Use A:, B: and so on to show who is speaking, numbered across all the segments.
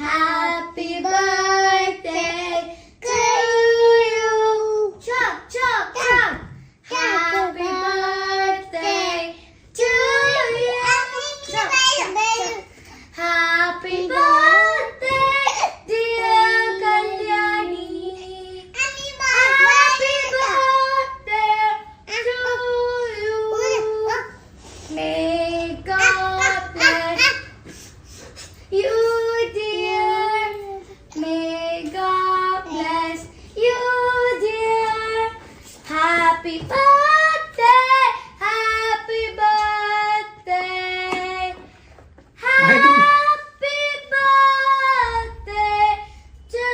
A: Happy birthday Birthday, happy birthday. Happy birthday to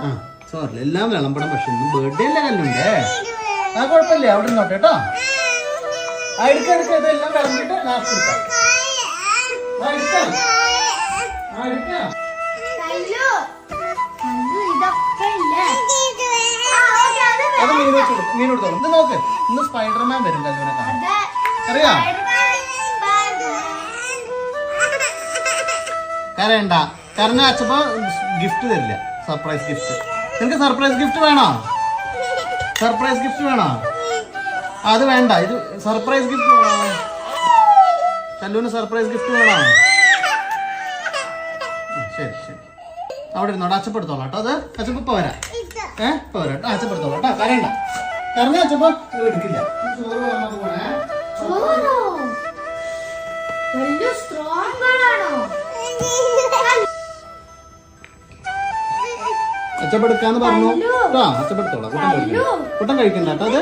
B: ആ sorry എല്ലാം വിളമ്പണം പക്ഷെ ഇന്ന് ബർത്ത്ഡേ അല്ല കല്ലുണ്ട് ആ കുഴപ്പമില്ല. അവിടെ നിന്നോട്ടെ കേട്ടോ. വിളമ്പിട്ട് ലാസ്റ്റ് കൊടുക്കും ഇത് നോക്ക് ഇന്ന് സ്പൈഡർമാൻ വരും കല്ലൂനെ കാണാൻ അറിയാ കരയണ്ട കരഞ്ഞ അച്ഛപ്പോ ഗിഫ്റ്റ് തരില്ല സർപ്രൈസ് ഗിഫ്റ്റ് നിനക്ക് സർപ്രൈസ് ഗിഫ്റ്റ് വേണോ സർപ്രൈസ് ഗിഫ്റ്റ് വേണോ അത് വേണ്ട ഇത് സർപ്രൈസ് ഗിഫ്റ്റ് വേണോ കല്ലൂന് സർപ്രൈസ് ഗിഫ്റ്റ് വേണോ ശരി ശരി. അവിടെ ഇരുന്നോ അച്ചപ്പെടുത്തോളാം കേട്ടോ അത്. അച്ചപ്പ പോരാ ഏ പോരാ കേട്ടോ അച്ചപ്പെടുത്തോളാം കേട്ടോ. കരണ്ട കരഞ്ഞ അച്ചപ്പ? എടുക്കില്ല? അച്ചപ്പെടുക്കാന്ന് പറഞ്ഞു. കേട്ടോ അച്ചപ്പെടുത്തോളാം. കുട്ടൻ കഴിക്കണ്ട. കേട്ടോ അത്?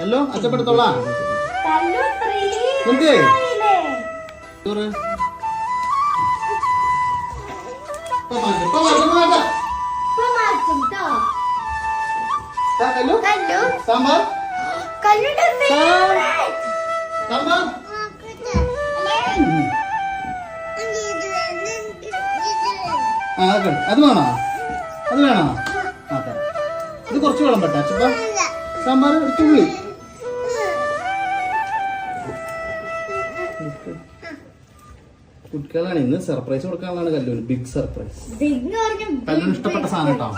B: ഹലോ അച്ചപ്പെടുത്തോളാം.
A: കല്ലു.
B: സാമ്പാർ. സാമ്പാർ. ആ. അത് വേണോ? അത് വേണോ? തരാം. ഇത് കുറച്ച് വെള്ളം പെട്ടാ ചുപ്പ സാമ്പാർ തുള്ളി കുട്ടികളാണ്. ഇന്ന് സർപ്രൈസ് കൊടുക്കാനുള്ളതാണ് കല്ലൂര്. ബിഗ് സർപ്രൈസ് കല്ലൂർ ഇഷ്ടപ്പെട്ട സാധനം കേട്ടോ.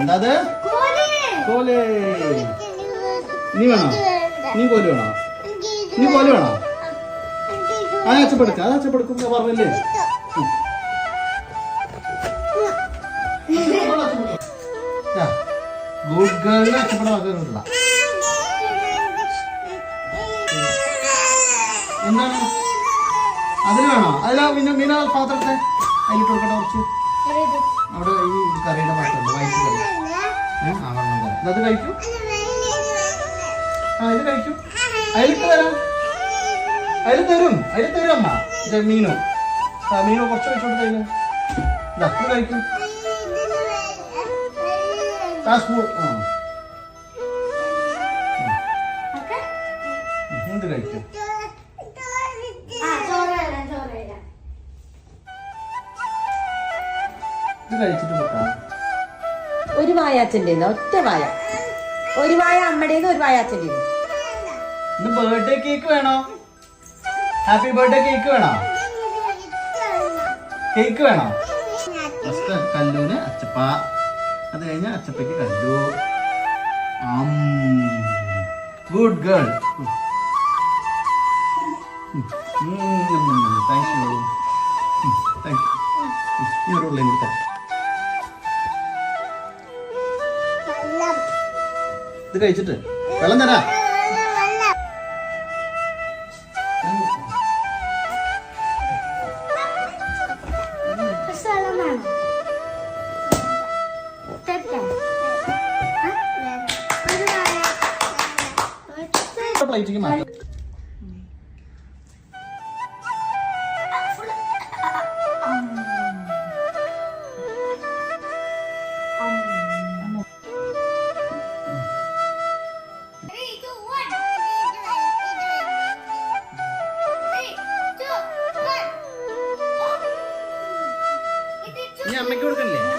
B: എന്താ അത്?
A: കോലി.
B: നീ വേണോ? നീ കോൽ വേണോ? നീ കോൽ വേണോ? ആ അച്ചപ്പെടുക്ക അത് അച്ചപ്പെടുക്കും പറഞ്ഞില്ലേ? ഗുഡ് ഗേളിനെ അച്ചപ്പെടാൻ എന്താണ്? അതിന് വേണോ? അതിലാ പിന്നെ മീന പാത്രത്തെ അതിലിട്ട് കൊടുക്കട്ടെ കുറച്ച്? അവിടെ ഈ കറിയുടെ പാത്രമുണ്ട് വൈറ്റ് കറി. ആ വെള്ളം അത് കഴിക്കും. ആ ഇത് കഴിക്കും. അതിലിട്ട് തരാം. അതിൽ തരും. അതിൽ തരും അമ്മ. ഇത് മീനോ. ആ മീനോ കുറച്ച് വെച്ച് കൊടുത്തതിന് ഇതാ ഇത് കഴിക്കും. ആ? ഇത് കഴിക്കും.
C: ഒരു വായ അച്ഛന്റെ ഒറ്റ വായ ഒരു വായ അമ്മടേന്ന് ഒരു വായ
B: അച്ഛന്റെ ബർത്ത്ഡേ കേക്ക് വേണോ ഹാപ്പി ബർത്ത്ഡേ കേക്ക് വേണോ കേക്ക് വേണോ ഫസ്റ്റ് കല്ലൂന് അച്ചപ്പ അത് കഴിഞ്ഞ അച്ചപ്പയ്ക്ക് Kallu good girl thank you thank you ഈ ഒരു ഉള്ളിൽ ഇത് കഴിച്ചിട്ട്. വെള്ളം തരാ. പ്ലേറ്റിക്ക് മാറ്റാം
A: me acuerdo que.